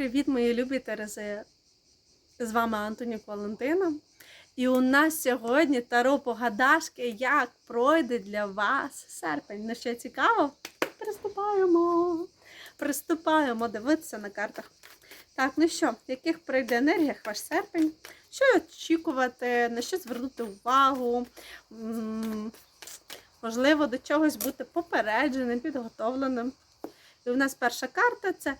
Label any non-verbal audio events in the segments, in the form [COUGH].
привіт, мої любі Терези! З вами Антонік Валентина. І у нас сьогодні таро погадашки, як пройде для вас серпень. Ну що цікаво? Приступаємо! Приступаємо дивитися на картах. Так, ну що, в яких пройде енергіях ваш серпень? Що очікувати, на що звернути увагу? Можливо, до чогось бути попередженим, підготовленим. І у нас перша карта це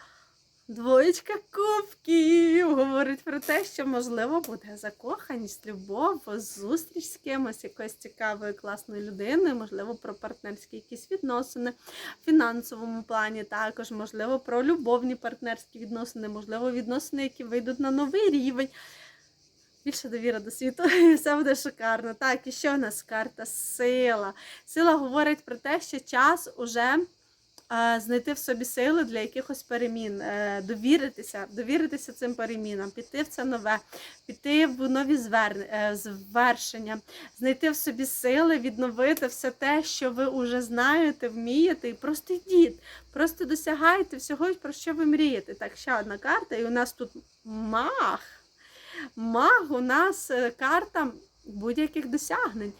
двоєчка кубків. Говорить про те, що можливо буде закоханість, любов, зустріч з кимось, якоюсь цікавою, класною людиною, можливо, про партнерські якісь відносини в фінансовому плані, також, можливо, про любовні партнерські відносини, можливо, відносини, які вийдуть на новий рівень. Більше довіра до світу, і [LAUGHS] все буде шикарно. Так, і що у нас карта? Сила. Сила говорить про те, що час уже знайти в собі сили для якихось перемін, е, довіритися, довіритися цим перемінам, піти в це нове, піти в нові е, звершення, знайти в собі сили, відновити все те, що ви вже знаєте, вмієте, і просто йдіть, просто досягайте всього, про що ви мрієте. Так, ще одна карта, і у нас тут мах. Маг у нас е, карта будь-яких досягнень.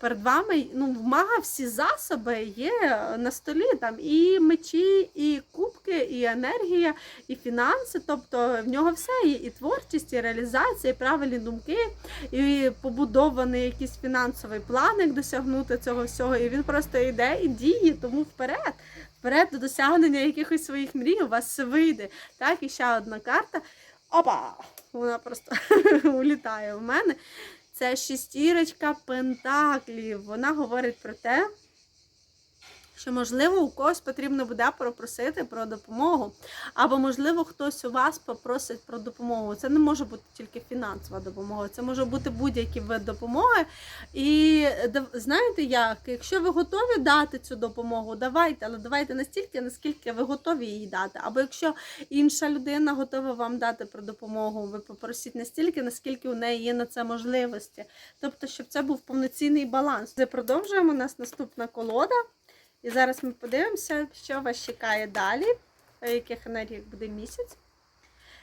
Перед вами ну, в мага всі засоби є на столі. Там і мечі, і кубки, і енергія, і фінанси. Тобто в нього все є і творчість, і реалізація, і правильні думки, і побудований якийсь фінансовий план, як досягнути цього всього. І він просто йде і діє, тому вперед. Вперед до досягнення якихось своїх мрій, у вас все вийде. Так, і ще одна карта. Опа! Вона просто [LAUGHS] улітає в мене. Це шістірочка пентаклів. Вона говорить про те, що, можливо, у когось потрібно буде попросити про допомогу, або, можливо, хтось у вас попросить про допомогу. Це не може бути тільки фінансова допомога, це може бути будь-який вид допомоги. І знаєте як? Якщо ви готові дати цю допомогу, давайте, але давайте настільки, наскільки ви готові її дати. Або якщо інша людина готова вам дати про допомогу, ви попросіть настільки, наскільки у неї є на це можливості. Тобто, щоб це був повноцінний баланс. Продовжуємо. У нас наступна колода. І зараз ми подивимося, що вас чекає далі, в яких енергіях буде місяць.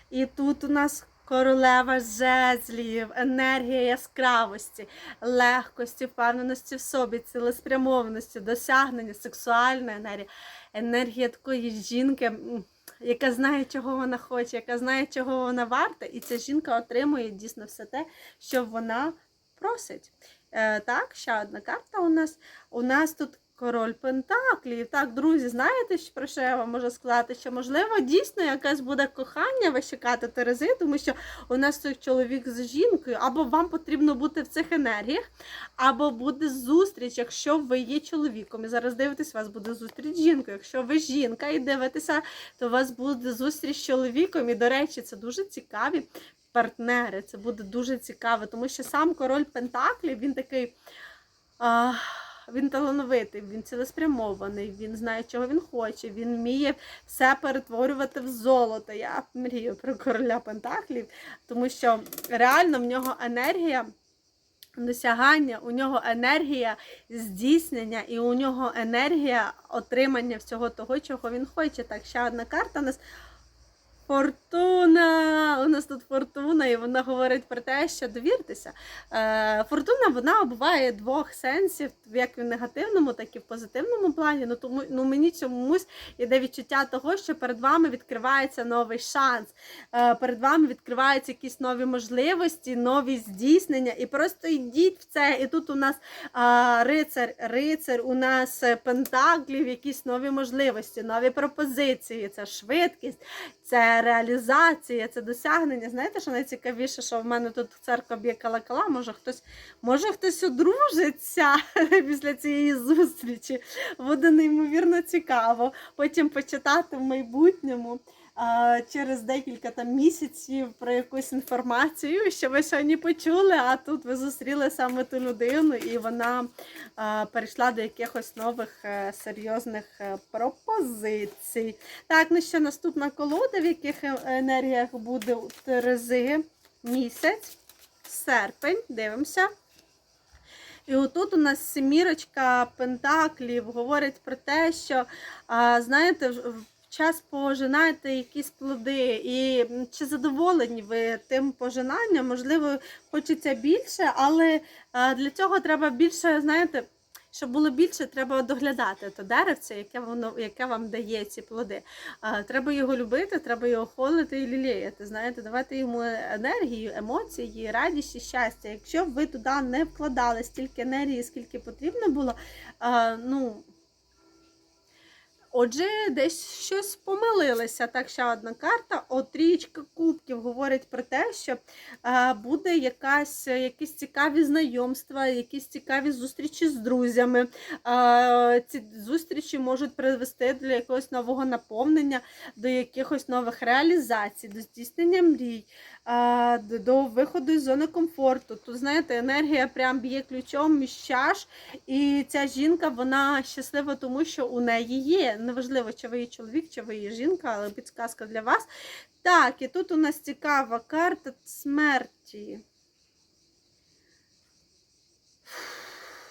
І тут у нас королева жезлів, енергія яскравості, легкості, впевненості в собі, цілеспрямованості, досягнення, сексуальна енергія, енергія такої жінки, яка знає, чого вона хоче, яка знає, чого вона варта, і ця жінка отримує дійсно все те, що вона просить. Е, так, ще одна карта у нас. У нас тут король Пентаклів. Так, друзі, знаєте, про що я вам можу сказати? Що можливо дійсно якесь буде кохання ви чекати Терези, тому що у нас тут чоловік з жінкою, або вам потрібно бути в цих енергіях, або буде зустріч, якщо ви є чоловіком. І зараз дивитесь, у вас буде зустріч з жінкою. Якщо ви жінка і дивитеся, то у вас буде зустріч з чоловіком. І, до речі, це дуже цікаві партнери. Це буде дуже цікаво, тому що сам король Пентаклів, він такий. А, він талановитий, він цілеспрямований, він знає, чого він хоче, він вміє все перетворювати в золото. Я мрію про короля Пентаклів, тому що реально в нього енергія досягання, у нього енергія здійснення і у нього енергія отримання всього того, чого він хоче. Так, ще одна карта у нас. Фортуна! У нас тут фортуна, і вона говорить про те, що довіртеся. Е, фортуна вона буває двох сенсів, як в негативному, так і в позитивному плані. Ну тому ну мені чомусь іде відчуття того, що перед вами відкривається новий шанс, е, перед вами відкриваються якісь нові можливості, нові здійснення. І просто йдіть в це. І тут у нас е, рицар, рицар, у нас пентаклів, якісь нові можливості, нові пропозиції, це швидкість це реалізація, це досягнення. Знаєте, що найцікавіше, що в мене тут церква б'є колокола, може хтось, може хтось одружиться [LAUGHS] після цієї зустрічі. Буде неймовірно цікаво. Потім почитати в майбутньому. Через декілька там місяців про якусь інформацію, що ви сьогодні почули, а тут ви зустріли саме ту людину, і вона перейшла до якихось нових е, серйозних е, пропозицій. Так, ну що наступна колода, в яких е- енергіях буде у Терези місяць, серпень, дивимося. І отут у нас семірочка пентаклів говорить про те, що, знаєте, час пожинаєте якісь плоди, і чи задоволені ви тим пожинанням? Можливо, хочеться більше, але для цього треба більше, знаєте. Щоб було більше, треба доглядати то деревце, яке воно яке вам дає ці плоди. Треба його любити, треба його холити і ліліяти. Знаєте, давати йому енергію, емоції, радість і щастя. Якщо ви туди не вкладали стільки енергії, скільки потрібно було, ну. Отже, десь щось помилилися. Так, ще одна карта. От трієчка кубків говорить про те, що е, буде якась, якісь цікаві знайомства, якісь цікаві зустрічі з друзями. Е, ці зустрічі можуть привести до якогось нового наповнення, до якихось нових реалізацій, до здійснення мрій. До- виходу з зони комфорту. Тут, знаєте, енергія прям б'є ключом між чаш, і ця жінка вона щаслива, тому що у неї є. Неважливо, чи ви є чоловік, чи ви є жінка, але підсказка для вас. Так, і тут у нас цікава карта смерті.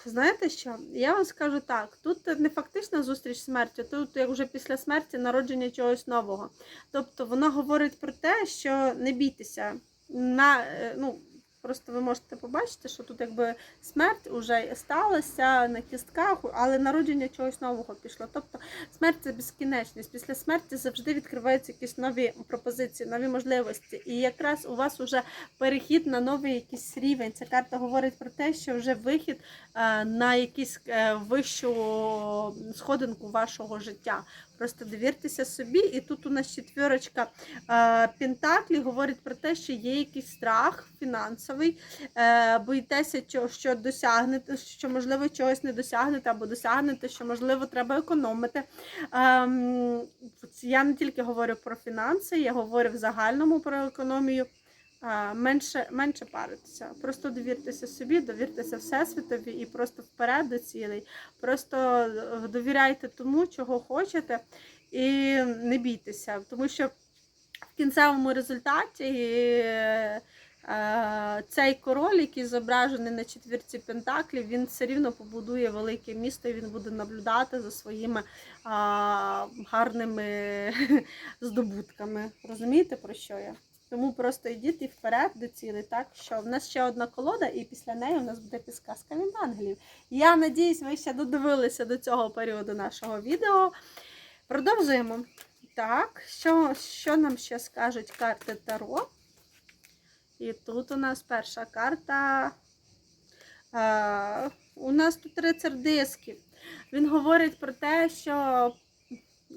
Знаєте що? Я вам скажу так: тут не фактична зустріч з смертю, тут як вже після смерті народження чогось нового. Тобто вона говорить про те, що не бійтеся. На, е, ну, Просто ви можете побачити, що тут якби смерть вже сталася на кістках, але народження чогось нового пішло. Тобто смерть це безкінечність. Після смерті завжди відкриваються якісь нові пропозиції, нові можливості. І якраз у вас вже перехід на новий якийсь рівень. Ця карта говорить про те, що вже вихід е, на якусь е, вищу сходинку вашого життя. Просто довіртеся собі, і тут у нас четвірочка е, Пентаклі говорить про те, що є якийсь страх фінансовий, е, боїтеся, що, досягнете, що можливо чогось не досягнете або досягнете, що можливо треба економити. Ем, я не тільки говорю про фінанси, я говорю в загальному про економію. Менше, менше паритися, просто довіртеся собі, довіртеся Всесвітові і просто вперед до цілей. Просто е, довіряйте тому, чого хочете, і не бійтеся, тому що в кінцевому результаті е, е, цей король, який зображений на четвірці Пентаклів, він все рівно побудує велике місто і він буде наблюдати за своїми а, гарними [LAUGHS] здобутками. Розумієте, про що я? Тому просто йдіть і вперед до цілей. Так що в нас ще одна колода, і після неї у нас буде підсказка від ангелів. Я надіюсь, ви ще додивилися до цього періоду нашого відео. Продовжуємо. Так, що, що нам ще скажуть карти Таро? І тут у нас перша карта. Е, у нас тут рицар дисків. Він говорить про те, що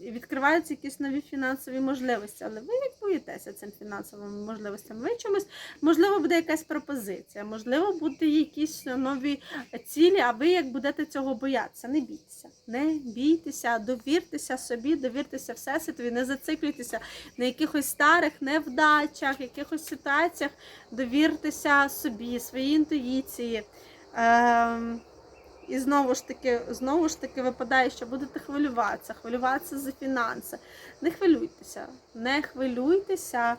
відкриваються якісь нові фінансові можливості, але ви не боїтеся цим фінансовим можливостям. Ви чомусь, можливо, буде якась пропозиція, можливо, будуть якісь нові цілі, а ви як будете цього боятися. Не бійтеся, не бійтеся, довіртеся собі, довіртеся Всесвітові, не зациклюйтеся на якихось старих невдачах, якихось ситуаціях, довіртеся собі, своїй інтуїції. Ем, і знову ж таки, знову ж таки випадає, що будете хвилюватися, хвилюватися за фінанси. Не хвилюйтеся, не хвилюйтеся.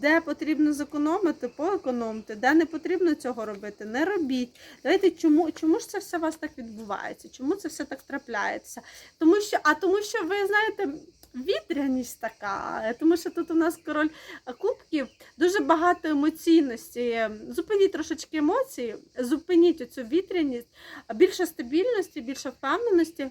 Де потрібно зекономити, поекономте, де не потрібно цього робити, не робіть. Давайте, чому, чому ж це все у вас так відбувається? Чому це все так трапляється? Тому що, а тому що ви знаєте. Вітряність така, тому що тут у нас король кубків, дуже багато емоційності. Зупиніть трошечки емоції, зупиніть оцю вітряність, більше стабільності, більше впевненості,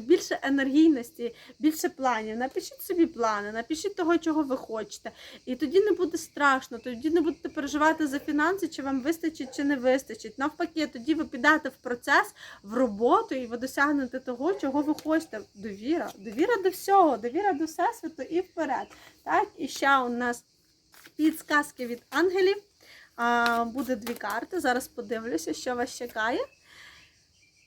більше енергійності, більше планів. Напишіть собі плани, напишіть того, чого ви хочете. І тоді не буде страшно, тоді не будете переживати за фінанси, чи вам вистачить, чи не вистачить. Навпаки, тоді ви підете в процес, в роботу, і ви досягнете того, чого ви хочете. Довіра, довіра до всього, довіра до всесвіту і вперед. Так, і ще у нас підсказки від ангелів. Буде дві карти. Зараз подивлюся, що вас чекає.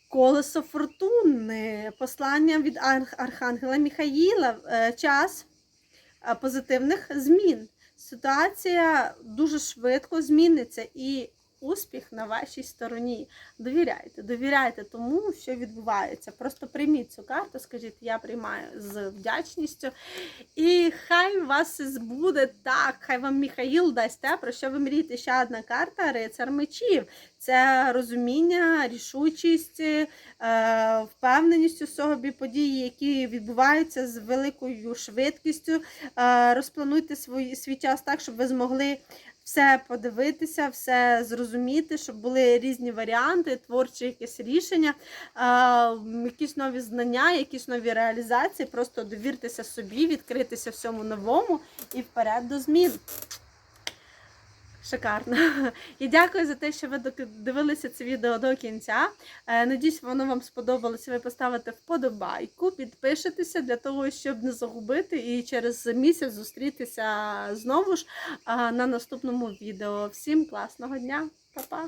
Колесо фортуни, послання від арх- Архангела Міхаїла, е, час е, позитивних змін. Ситуація дуже швидко зміниться і успіх на вашій стороні. Довіряйте, довіряйте тому, що відбувається. Просто прийміть цю карту, скажіть, я приймаю з вдячністю. І хай вас збуде так. Хай вам Міхаїл дасть те, про що ви мрієте. Ще одна карта рицар мечів. Це розуміння, рішучість, е, впевненість у собі, події, які відбуваються з великою швидкістю. Е, розплануйте свій, свій час так, щоб ви змогли все подивитися, все зрозуміти, щоб були різні варіанти, творчі якісь рішення, якісь нові знання, якісь нові реалізації. Просто довіртеся собі, відкритися всьому новому і вперед до змін. Шикарно. [LAUGHS] І дякую за те, що ви дивилися це відео до кінця. Е, Надіюсь, воно вам сподобалося. Ви поставите вподобайку, підпишетеся для того, щоб не загубити і через місяць зустрітися знову ж на наступному відео. Всім класного дня, Па-па!